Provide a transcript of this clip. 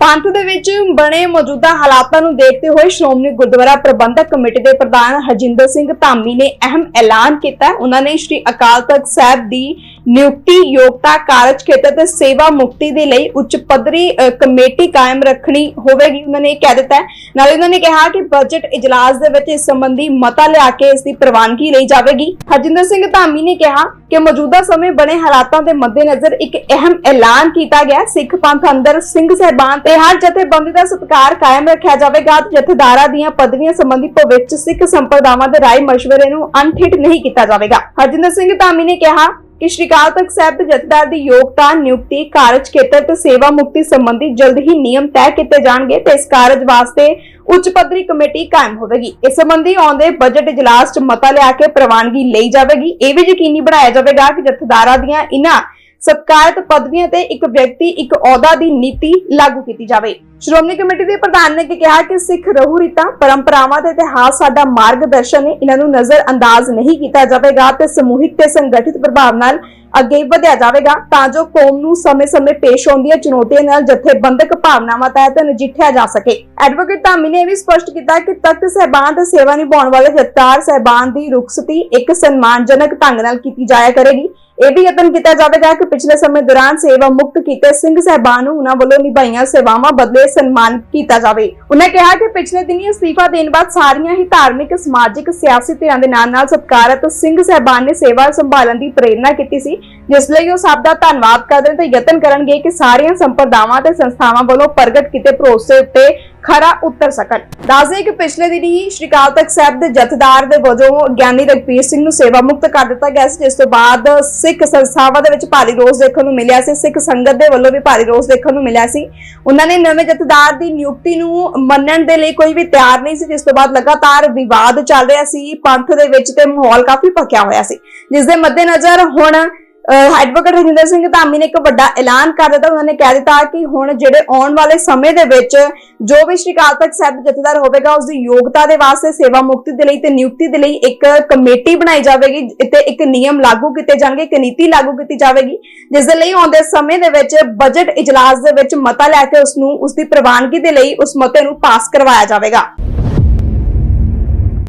ਪੰਥ ਦੇ ਵਿੱਚ ਬਣੇ ਮੌਜੂਦਾ ਹਾਲਾਤਾਂ ਨੂੰ ਦੇਖਦੇ ਹੋਏ ਸ਼੍ਰੋਮਣੀ ਗੁਰਦੁਆਰਾ ਪ੍ਰਬੰਧਕ ਕਮੇਟੀ ਦੇ ਪ੍ਰਧਾਨ ਹਰਜਿੰਦਰ ਸਿੰਘ ਧਾਮੀ ਨੇ ਅਹਿਮ ਐਲਾਨ ਕੀਤਾ। ਉਹਨਾਂ ਨੇ ਸ੍ਰੀ ਅਕਾਲ ਤਖਤ ਸਾਹਿਬ ਦੀ ਨਿਯੁਕਤੀ ਯੋਗਤਾ ਕਾਰਜ ਖੇਤਰ ਤੇ ਸੇਵਾ ਮੁਕਤੀ ਦੇ ਲਈ ਉੱਚ ਪੱਧਰੀ ਕਮੇਟੀ ਕਾਇਮ ਰੱਖਣੀ ਹੋਵੇਗੀ, ਉਹਨਾਂ ਨੇ ਇਹ ਕਹਿ ਦਿੱਤਾ ਨਾਲ ਨਾਲੇ ਉਹਨਾਂ ਨੇ ਕਿਹਾ ਕਿ ਬਜਟ ਇਜਲਾਸ ਦੇ ਵਿੱਚ ਇਸ ਸੰਬੰਧੀ ਮਤਾ ਲਿਆ ਕੇ ਇਸ ਦੀ ਪ੍ਰਵਾਨਗੀ ਲਈ ਜਾਵੇਗੀ। ਹਰਜਿੰਦਰ ਸਿੰਘ ਧਾਮੀ ਨੇ ਕਿਹਾ ਕਿ ਮੌਜੂਦਾ ਸਮੇਂ ਬਣੇ ਹਾਲਾਤਾਂ ਦੇ ਮੱਦੇਨਜ਼ਰ ਇੱਕ ਅਹਿਮ ਐਲਾਨ ਕੀਤਾ ਗਿਆ। ਸਿੱਖ ਪੰਥ ਅੰਦਰ ਸਿੰਘ ਸਹਿਬਾਨ ਤੇ ਹਰ ਜਥੇਬੰਦੀ ਦਾ ਸਤਿਕਾਰ ਕਾਇਮ ਰੱਖਿਆ ਜਾਵੇਗਾ ਤੇ ਜਥੇਦਾਰਾਂ ਦੀਆਂ ਪਦਵੀਆਂ ਸੰਬੰਧੀ ਭਵਿੱਖ ਸਿੱਖ ਸੰਪਰਦਾਵਾਂ ਦੇ ਰਾਏ ਮਸ਼ਵਰੇ ਨੂੰ ਅਣਠਿੱਠ ਨਹੀਂ ਕੀਤਾ ਜਾਵੇਗਾ। ਹਰਜਿੰਦਰ ਸਿੰਘ ਧਾਮੀ ਨੇ ਕਿਹਾ ਕਿ ਸ਼੍ਰੀ ਅਕਾਲ ਤਖਤ ਸਾਹਿਬ ਦੇ ਜਥੇਦਾਰ ਦੀ ਯੋਗਤਾ ਨਿਯੁਕਤੀ, ਕਾਰਜ ਖੇਤਰ ਤੇ ਸੇਵਾ ਮੁਕਤੀ ਸੰਬੰਧੀ ਜਲਦ ਹੀ ਨਿਯਮ ਤੈਅ ਕੀਤੇ ਜਾਣਗੇ ਤੇ ਇਸ ਕਾਰਜ ਵਾਸਤੇ ਉੱਚ ਪੱਧਰੀ ਕਮੇਟੀ ਕਾਇਮ ਹੋਵੇਗੀ। ਇਸ ਸੰਬੰਧੀ ਆਉਂਦੇ ਬਜਟ ਇਜਲਾਸ 'ਚ ਮਤਾ ਲਿਆ ਕੇ ਪ੍ਰਵਾਨਗੀ ਲਈ ਜਾਵੇਗੀ। ਇਹ ਵੀ ਯਕੀਨੀ ਬਣਾਇਆ ਜਾਵੇਗਾ ਕਿ ਜਥੇਦਾਰਾਂ ਦੀਆਂ ਇਨ੍ਹਾਂ ਸਤਕਾਰਤ ਪਦਵੀਆਂ ਤੇ ਇੱਕ ਵਿਅਕਤੀ, ਇੱਕ ਅਹੁਦਾ ਦੀ ਨੀਤੀ ਲਾਗੂ ਕੀਤੀ ਜਾਵੇ। ਸ਼੍ਰੋਮਣੀ ਕਮੇਟੀ ਦੇ ਪ੍ਰਧਾਨ ਨੇ ਕਿਹਾ ਕਿ ਸਿੱਖ ਰਹੂ ਰੀਤਾਂ, ਪਰੰਪਰਾਵਾਂ ਤੇ ਇਤਿਹਾਸ ਸਾਡਾ ਮਾਰਗਦਰਸ਼ਨ ਹੈ ਇਹਨਾਂ ਨੂੰ ਨਜ਼ਰ ਅੰਦਾਜ਼ ਨਹੀਂ ਕੀਤਾ ਜਾਵੇਗਾ ਤੇ ਸਮੂਹਿਕ ਤੇ ਸੰਗਠਿਤ ਪ੍ਰਭਾਵ ਨਾਲ ਅੱਗੇ ਵਧਿਆ ਜਾਵੇਗਾ ਤਾਂ ਜੋ ਕੌਮ ਨੂੰ ਸਮੇਂ-ਸਮੇਂ ਪੇਸ਼ ਆਉਂਦੀਆਂ ਚੁਣੌਤੀਆਂ ਨਾਲ ਜਥੇਬੰਦਕ ਭਾਵਨਾਵਾਂ ਤਹਿਤ ਨਜਿੱਠਿਆ ਜਾ ਸਕੇ। ਐਡਵੋਕੇਟ ਧਾਮੀ ਨੇ ਇਹ ਵੀ ਸਪਸ਼ਟ ਕੀਤਾ ਕਿ ਤਖਤ ਸਹਿਬਾਨ ਤੇ ਸੇਵਾ ਨਿਭਾਉਣ ਵਾਲੇ ਜਥੇਦਾਰ ਸਹਿਬਾਨ ਦੀ ਰੁਖਸਤੀ ਇੱਕ ਸਨਮਾਨਜਨਕ ਢੰਗ ਨਾਲ ਕੀਤੀ ਜਾਇਆ ਕਰੇਗੀ। ਇਹ ਵੀ ਯਤਨ ਕੀਤਾ ਜਾਵੇਗਾ ਕਿ ਪਿਛਲੇ ਸਮੇਂ ਦੌਰਾਨ ਸੇਵਾ ਮੁਕਤ ਕੀਤੇ ਸਿੰਘ ਸਹਿਬਾਨ ਨੂੰ ਉਹਨਾਂ ਵੱਲੋਂ ਨਿਭਾਈਆਂ ਸੇਵਾਵਾਂ ਬਦਲੇ ਸਨਮਾਨ ਕੀਤਾ ਜਾਵੇ। ਉਹਨਾਂ ਕਿਹਾ ਕਿ ਪਿਛਲੇ ਦਿਨੀ ਅਸਤੀਫਾ ਦੇਣ ਬਾਅਦ ਸਾਰੀਆਂ ਹੀ ਧਾਰਮਿਕ, ਸਮਾਜਿਕ, ਸਿਆਸੀ ਧਿਰਾਂ ਦੇ ਨਾਲ ਨਾਲ ਸਤਕਾਰਤ ਸਿੰਘ ਸਹਿਬਾਨ ਨੇ ਸੇਵਾ ਸੰਭਾਲਣ ਦੀ ਪ੍ਰੇਰਣਾ ਕੀਤੀ ਸੀ। ਜਿਸ ਲਈ ਉਹ ਸਭ ਦਾ ਧੰਨਵਾਦ ਕਰਦੇ ਤੇ ਯਤਨ ਕਰਨਗੇ ਕਿ ਸਾਰੀਆਂ ਸੰਪਰਦਾਵਾਂ ਤੇ ਸੰਸਥਾਵਾਂ ਵੱਲੋਂ ਪ੍ਰਗਟ ਕੀਤੇ ਭਰੋਸੇ ਉੱਤੇ ਖਰਾ ਉਤਰ ਸਕਣ। ਦੱਸਦੇ ਕਿ ਪਿਛਲੇ ਦਿਨੀ ਹੀ ਸ਼੍ਰੀ ਅਕਾਲ ਤਖਤ ਸਾਹਿਬ ਦੇ ਜਥੇਦਾਰ ਦੇ ਵਜੋਂ ਗਿਆਨੀ ਰਗਪੀਰ ਸਿੰਘ ਨੂੰ ਸੇਵਾ ਮੁਕਤ ਕਰ ਦਿੱਤਾ ਗਿਆ ਸੀ, ਜਿਸ ਤੋਂ ਬਾਅਦ ਸਿੱਖ ਸੰਸਥਾਵਾਂ ਦੇ ਵਿੱਚ ਭਾਰੀ ਰੋਸ ਦੇਖਣ ਨੂੰ ਮਿਲਿਆ ਸੀ, ਸਿੱਖ ਸੰਗਤ ਦੇ ਵੱਲੋਂ ਵੀ ਭਾਰੀ ਰੋਸ ਦੇਖਣ ਨੂੰ ਮਿਲਿਆ ਸੀ। ਉਹਨਾਂ ਨੇ ਨਵੇਂ ਜਥੇਦਾਰ ਦੀ ਨਿਯੁਕਤੀ ਨੂੰ ਮੰਨਣ ਦੇ ਲਈ ਕੋਈ ਵੀ ਤਿਆਰ ਨਹੀਂ ਸੀ, ਜਿਸ ਤੋਂ ਬਾਅਦ ਲਗਾਤਾਰ ਵਿਵਾਦ ਚੱਲ ਰਿਹਾ ਸੀ, ਪੰਥ ਦੇ ਵਿੱਚ ਤੇ ਮਾਹੌਲ ਕਾਫੀ ਭਖਿਆ ਹੋਇਆ ਸੀ। ਜਿਸ ਦੇ ਮੱਦੇਨਜ਼ਰ ਹੁਣ ਐਡਵੋਕੇਟ ਹਰਿੰਦਰ ਸਿੰਘ ਧਾਮੀ ਨੇ ਇੱਕ ਵੱਡਾ ਐਲਾਨ ਕਰ ਦਿੱਤਾ। ਉਹਨਾਂ ਨੇ ਕਹਿ ਦਿੱਤਾ ਕਿ ਹੁਣ ਜਿਹੜੇ ਆਉਣ ਵਾਲੇ ਸਮੇਂ ਦੇ ਵਿੱਚ ਜੋ ਵੀ ਸ਼੍ਰੀ ਅਕਾਲ ਤਖਤ ਸਾਹਿਬ ਜਥੇਦਾਰ ਹੋਵੇਗਾ ਉਸ ਦੀ ਯੋਗਤਾ ਦੇ ਵਾਸਤੇ, ਸੇਵਾ ਮੁਕਤੀ ਦੇ ਲਈ ਤੇ ਨਿਯੁਕਤੀ ਦੇ ਲਈ ਇੱਕ ਕਮੇਟੀ ਬਣਾਈ ਜਾਵੇਗੀ ਤੇ ਇੱਕ ਨਿਯਮ ਲਾਗੂ ਕੀਤੇ ਜਾਣਗੇ, ਇੱਕ ਨੀਤੀ ਲਾਗੂ ਕੀਤੀ ਜਾਵੇਗੀ, ਜਿਸ ਦੇ ਲਈ ਆਉਂਦੇ ਸਮੇਂ ਦੇ ਵਿੱਚ ਬਜਟ ਇਜਲਾਸ ਦੇ ਵਿੱਚ ਮਤਾ ਲੈ ਕੇ ਉਸ ਨੂੰ ਉਸ ਦੀ ਪ੍ਰਵਾਨਗੀ ਦੇ ਲਈ ਉਸ ਮਤੇ ਨੂੰ ਪਾਸ ਕਰਵਾਇਆ ਜਾਵੇਗਾ।